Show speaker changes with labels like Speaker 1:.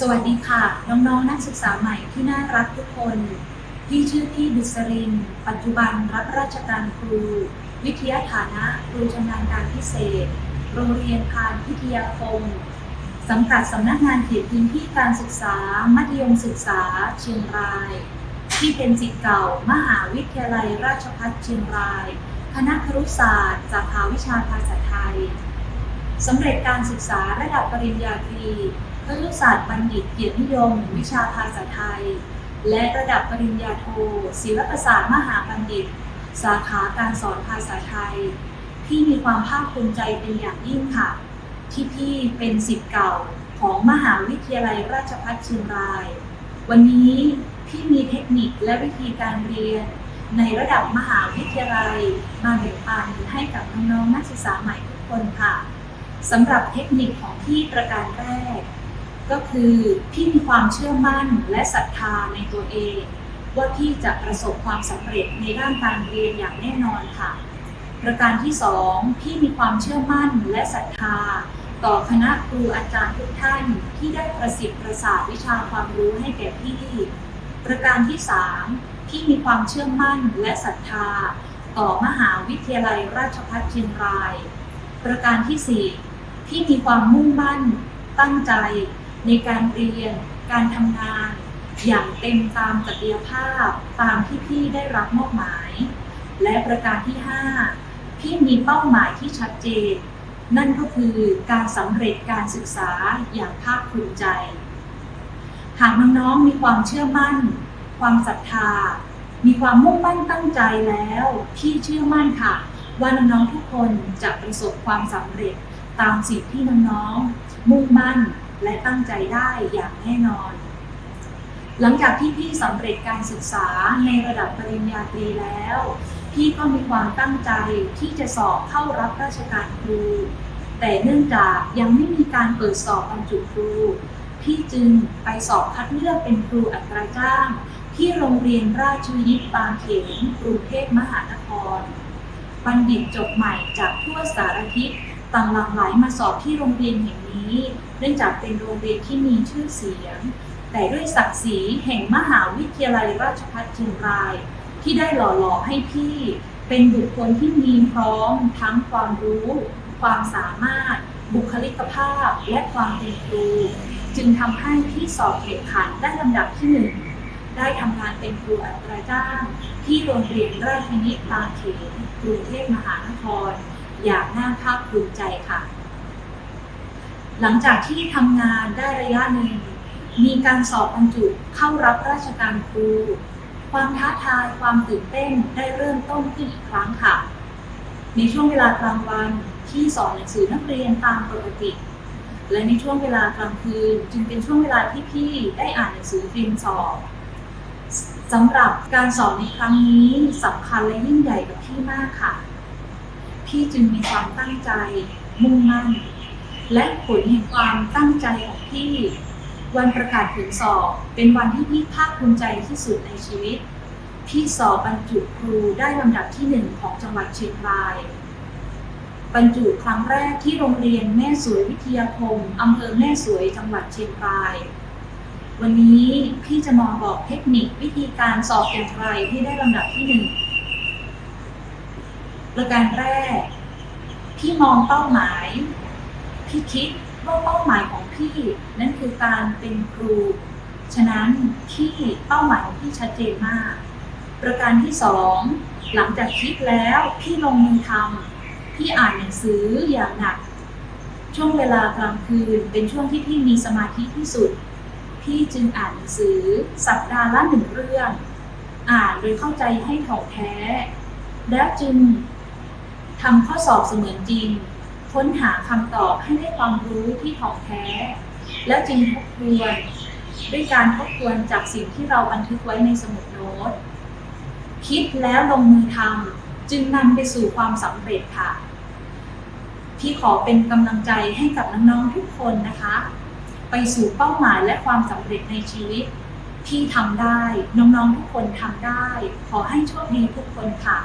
Speaker 1: สวัสดีค่ะ น้องๆนนักศึกษาใหม่ที่น่ารักทุกคน พี่ชื่อพี่บุษริน ปัจจุบันรับราชการครู วิทยาฐานะครูชำนาญการพิเศษ โรงเรียนพานพิทยาคมสังกัดสำนักงานเขตพื้นที่การศึกษา มัธยมศึกษา เชียงราย ที่เป็นศิษย์เก่า มหาวิทยาลัยราชภัฏเชียงราย คณะครุศาสตร์สาขาวิชาภาษาไทยสำเร็จการศึกษาระดับปริญญาตรี ครุศาสตร์บัณฑิตเกียรตินิยม วิชาภาษาไทย และระดับปริญญาโท ศิลปศาสตร์มหาบัณฑิต สาขาการสอนภาษาไทยพี่มีความภาคภูมิใจเป็นอย่างยิ่งค่ะ ที่พี่เป็นศิษย์เก่าของมหาวิทยาลัยราชภัฏเชียงราย วันนี้พี่มีเทคนิคและวิธีการเรียน ในระดับมหาวิทยาลัยมาแบ่งปันให้กับน้องๆนักศึกษาใหม่ทุกคนค่ะสำหรับเทคนิคของพี่ประการแรก ก็คือพี่มีความเชื่อมั่นและศรัทธาในตัวเอง ว่าพี่จะประสบความสำเร็จในด้านการเรียนอย่างแน่นอนค่ะ ประการที่สองพี่มีความเชื่อมั่นและศรัทธา ต่อคณะครูอาจารย์ทุกท่านที่ได้ประสิทธิ์ประสาทวิชาความรู้ให้แก่พี่ ประการที่สามพี่มีความเชื่อมั่นและศรัทธา ต่อมหาวิทยาลัยราชภัฏเชียงราย ประการที่สี่พี่มีความมุ่งมั่นตั้งใจ ในการเรียน การทำงาน อย่างเต็มตามศักยภาพตามที่พี่ได้รับมอบหมาย และประการที่ 5 พี่มีเป้าหมายที่ชัดเจน นั่นก็คือการสำเร็จการศึกษาอย่างภาคภูมิใจ หากน้องๆมีความเชื่อมั่น ความศรัทธา มีความมุ่งมั่นตั้งใจแล้ว พี่เชื่อมั่นค่ะว่าน้องๆทุกคนจะประสบความสำเร็จตามสิ่งที่น้องๆมุ่งมั่น และตั้งใจได้อย่างแน่นอน หลังจากที่พี่สำเร็จการศึกษาในระดับปริญญาตรีแล้ว พี่ก็มีความตั้งใจที่จะสอบเข้ารับราชการครู แต่เนื่องจากยังไม่มีการเปิดสอบบรรจุครู พี่จึงไปสอบคัดเลือกเป็นครูอัตราจ้าง ที่โรงเรียนราชวินิตบางเขนกรุงเทพมหานคร บัณฑิตจบใหม่จากทั่วสารทิศ ต่างหลั่งไหลมาสอบที่โรงเรียนแห่งนี้ เนื่องจากเป็นโรงเรียนที่มีชื่อเสียง แต่ด้วยศักดิ์ศรีแห่งมหาวิทยาลัยราชภัฏเชียงราย ที่ได้หล่อหลอมให้พี่ เป็นบุคคลที่มีพร้อมทั้งความรู้ ความสามารถ บุคลิกภาพและความเป็นครูจึงทำให้พี่สอบแข่งขันได้ลำดับที่หนึ่งได้ทำงานเป็นครูอัตราจ้างที่โรงเรียนราชินิตบาเขนกรุงเทพมหานคร อย่างน่าภาคภูมิใจค่ะ หลังจากที่ทำงานได้ระยะหนึ่งมีการสอบบรรจุเข้ารับราชการครู ความท้าทายความตื่นเต้นได้เริ่มต้นขึ้นอีกครั้งค่ะ ในช่วงเวลากลางวันที่สอนหนังสือนักเรียนตามปกติ และในช่วงเวลากลางคืนจึงเป็นช่วงเวลาที่พี่ได้อ่านหนังสือเตรียมสอบสำหรับการสอบในครั้งนี้สำคัญและยิ่งใหญ่กับพี่มากค่ะ พี่จึงมีความตั้งใจมุ่งมั่น และผลแห่งความตั้งใจของพี่ วันประกาศผลสอบ เป็นวันที่พี่ภาคภูมิใจที่สุดในชีวิต พี่สอบบรรจุครูได้ลำดับที่หนึ่งของจังหวัดเชียงรายบรรจุครั้งแรกที่โรงเรียนแม่สวยวิทยาคมอำเภอแม่สวยจังหวัดเชียงราย วันนี้พี่จะมาบอกเทคนิควิธีการสอบอย่างไรที่ได้ลำดับที่หนึ่ง ประการแรก พี่มองเป้าหมาย พี่คิดว่าเป้าหมายของพี่ นั่นคือการเป็นครู ฉะนั้นพี่เป้าหมายของพี่ชัดเจนมาก ประการที่สองหลังจากคิดแล้วพี่ลงมือทำพี่อ่านหนังสืออย่างหนัก ช่วงเวลากลางคืนเป็นช่วงที่พี่มีสมาธิที่สุด พี่จึงอ่านหนังสือสัปดาห์ละหนึ่งเรื่อง อ่านโดยเข้าใจให้ถ่องแท้ แล้วจึง ทำข้อสอบเสมือนจริง ค้นหาคำตอบให้ได้ความรู้ที่ถ่องแท้ แล้วจึงทบทวน ด้วยการทบทวนจากสิ่งที่เราบันทึกไว้ในสมุดโน้ต คิดแล้วลงมือทำจึงนำไปสู่ความสำเร็จค่ะพี่ขอเป็นกำลังใจให้กับน้องๆทุกคนนะคะ ไปสู่เป้าหมายและความสำเร็จในชีวิตพี่ทำได้ น้องๆทุกคนทำได้ ขอให้โชคดีทุกคนค่ะ